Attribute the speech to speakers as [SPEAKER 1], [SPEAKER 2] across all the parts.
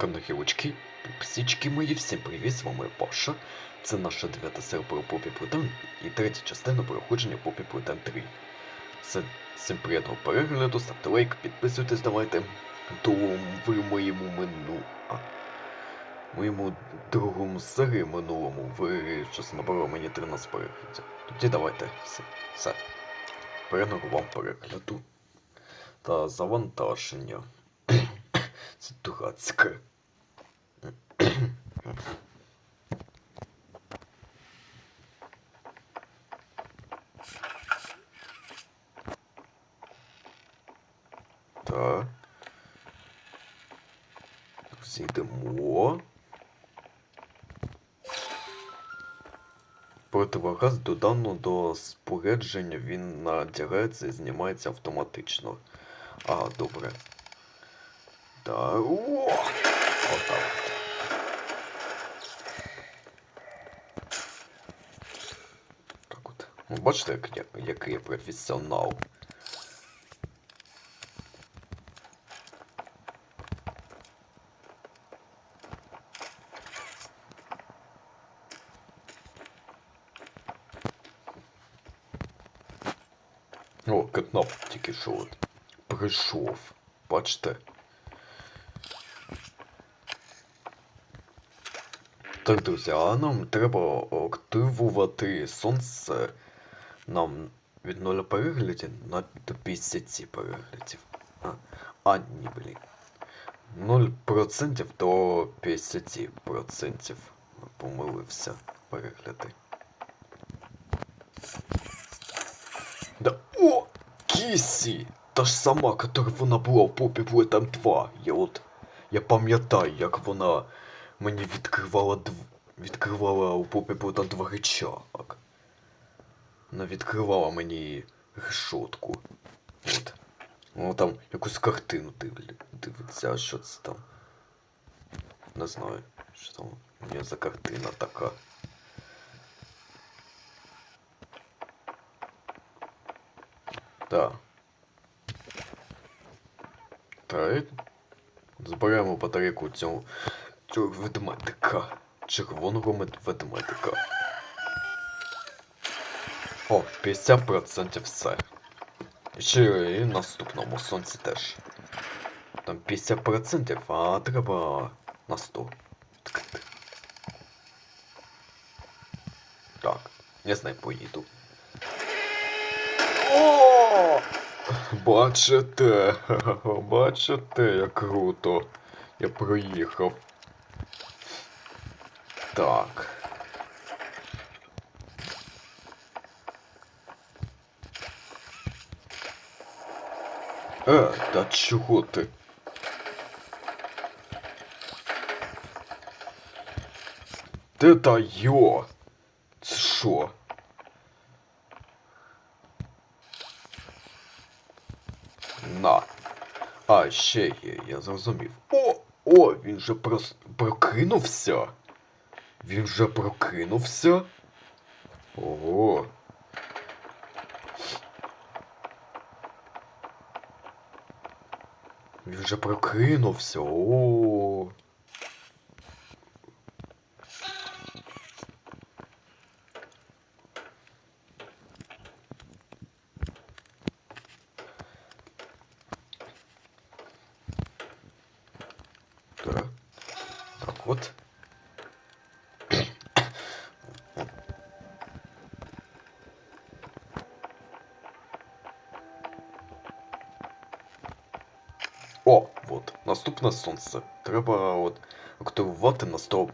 [SPEAKER 1] Шукані гілочки, псічки мої, всім привіт, з вами Паша. Це наша дев'ята серія про Попі Плутан і третя частина проходження Попі Плутан 3. Все, всім приємного перегляду, ставте лайк, підписуйтесь, давайте. То ви моєму мину... А, моєму другому серії минулому ви щось набрали мені 13 переглядів. Тоді давайте все. все. Приємного вам перегляду та завантаження. Це дурацьке. Так. Друзі, йдемо. Противогаз додано до спорядження, він надягається і знімається автоматично. Ага, добре. Так. О! Отак. от. Так от. Ну, бачите, як який я професіонал. О, Кетнап тільки що от прийшов. Бачите? Так, друзі, а нам треба активувати сонце нам від 0 переглядів на до 50 переглядів. А, а ні, блін. 0% до 50%. Помилився перегляди. Да о! Кісі! Та ж сама, которая вона була в попі там 2. Я от. Я пам'ятаю, як вона мені відкривала дв... відкривала у попі там два речак. Вона відкривала мені решотку. От. Вона там якусь картину дивиться, що це там? Не знаю, що там у мене за картина така. Так. Так. Зберемо батарейку цього, цього ведмедика. Червоного мед- ведмедика. О, 50% все. Ще і в наступному сонці теж. Там 50%, а треба на 100. Так, я знаю, поїду. О! Бачите, бачите, як круто. Я проїхав. Так. Е, та чого ти? Ти та йо? Це що? На. А, ще є, я зрозумів. О! О, він же прос... прокинувся. Він вже прокинувся. Ого. Він вже прокинувся. О. Так. Так от. наступне сонце. Треба от активувати на 100%.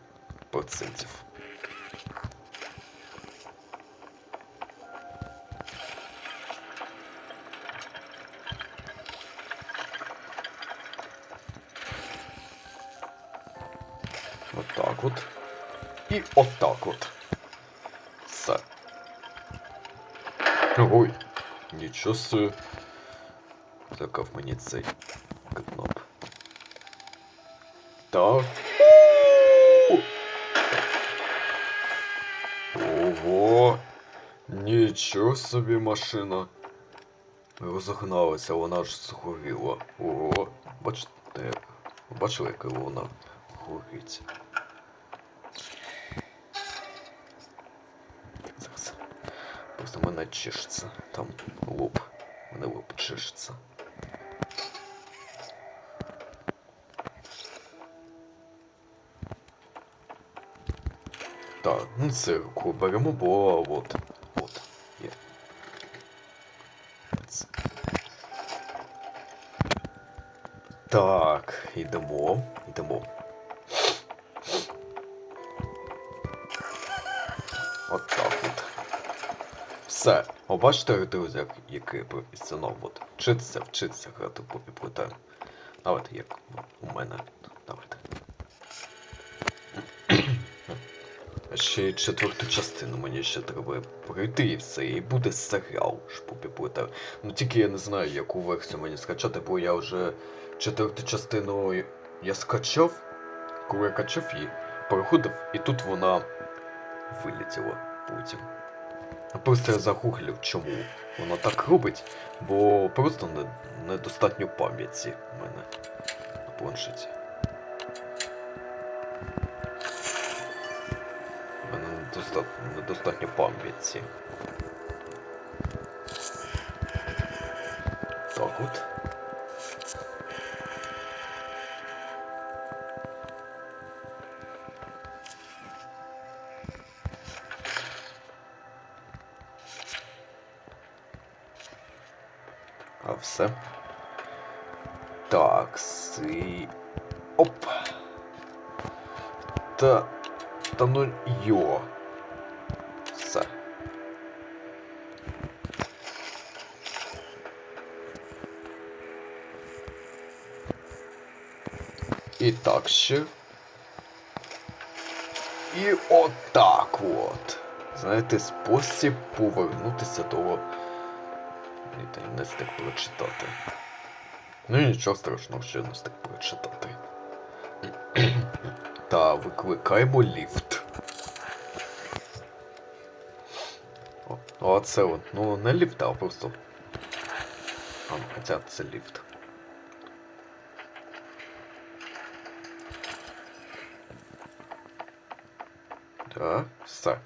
[SPEAKER 1] Отак от. І отак от. Все. Ой, нічого собі. Злякав мені цей кноп. Так. Ого. Нічого собі машина. Розогналася, вона ж згоріла. Ого. Бачите, бачили, яка вона горить. Зараз. Просто мене чешеться. Там лоб. Мене лоб чешеться. Так, ну цирку беремо, бо от. От. Є. Так, йдемо, йдемо. От так от. Все. О, бачите, друзі, як- який професіонал. От. Вчитися, вчитися грати плетен. Давайте, як у мене. Давайте. Ще четверту частину мені ще треба пройти і все, і буде серіал Шпупі Плетен. Ну тільки я не знаю, яку версію мені скачати, бо я вже четверту частину я- скачав, коли я качав її, переходив, і тут вона вилетіла потім. Просто я загуглив, чому вона так робить, бо просто не, недостатньо пам'яті в мене на планшеті. Недостатньо, недостатньо. Так от. А все. Так, си. Оп. Та. Та ну йо. І так ще. І отак от. Знаєте, спосіб повернутися до. І та й не встиг прочитати. Ну і нічого страшного, що не встиг прочитати. Та викликаємо ліфт. О, це от. Ну, не ліфт, а просто. А, ну, хоча це ліфт. Да, все.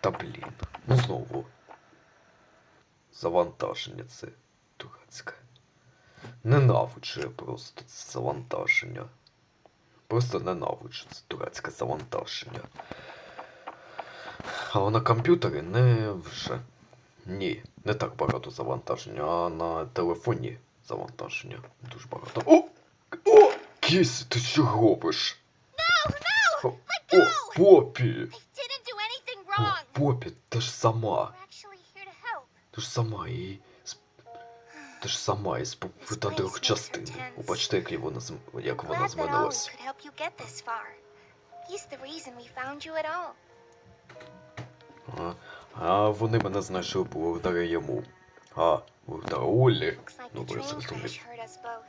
[SPEAKER 1] Та блін. Ну знову. Завантаження це дурацьке. Ненавиджу я просто це завантаження. Просто ненавиджу це дурацьке завантаження. А на комп'ютері не вже. Ні, не так багато завантаження, а на телефоні завантаження дуже багато. О! О! Кіс, ти що робиш? О, Попі! О. Попі, ти ж сама. Ти ж сама і. Ти ж сама із попита трьох частин. О, бачите, як вона, як вона змінилась. А, а вони мене знайшли благодаря йому. А, благодаря Олі. Ну,
[SPEAKER 2] us both.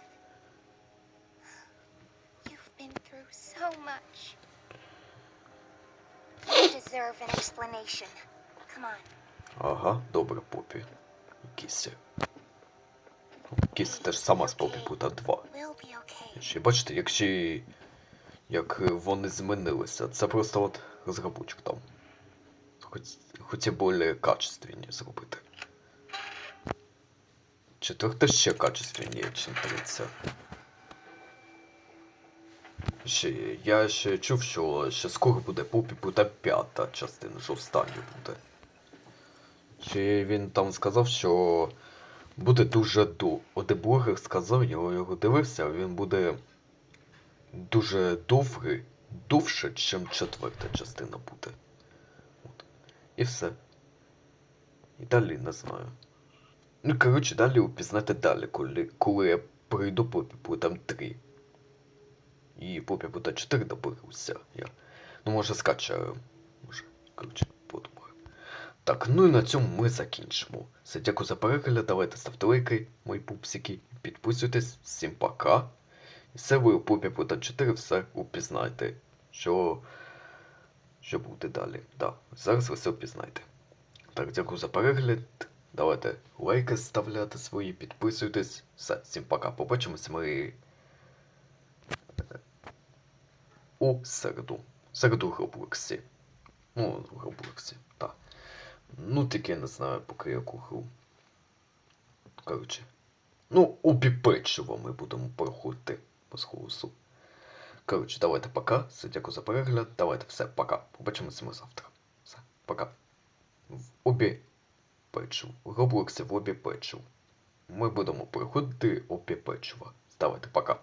[SPEAKER 2] You've been through so much.
[SPEAKER 1] Ага, добре, Попі. І Кіся. Кіся теж сама з Попі Пута 2.
[SPEAKER 2] We'll be okay.
[SPEAKER 1] Ще бачите, якщо і- як вони змінилися, це просто от розробочок там. Хоч, хотів більш качественні зробити. Четверте ще качественніше, ніж третє. Ще, я ще чув, що ще скоро буде Попі Пута п'ята частина, що останнє буде. Чи він там сказав, що буде дуже ду. Один блогер сказав, я його дивився, він буде дуже довгий, довше, ніж четверта частина буде. От. І все. І далі не знаю. Ну, коротше, далі упізнати далі, коли, коли я прийду Попі Путам 3. І Попі Пута 4 доберуся. Я. Ну, може, скачаю. Може, коротше, подумаю. Так, ну і на цьому ми закінчимо. Все, дякую за перегляд, давайте ставте лайки, мої пупсики, підписуйтесь, всім пока. І все ви у Пупі Пута 4 все упізнаєте, що, що буде далі. Да, зараз ви все впізнаєте. Так, дякую за перегляд. Давайте лайки ставляти свої, підписуйтесь. Все, всім пока. Побачимося ми у середу. Середу Роблоксі. Ну, в Роблоксі, так. Ну, тільки не знаю, поки яку гру. Коротше. Ну, обі печиво ми будемо проходити без голосу. Коротше, давайте пока. Все, дякую за перегляд. Давайте все, пока. Побачимося ми завтра. Все, пока. В обі печиво. Роблоксі в обі печиво. Ми будемо проходити обі печива. Давайте, пока.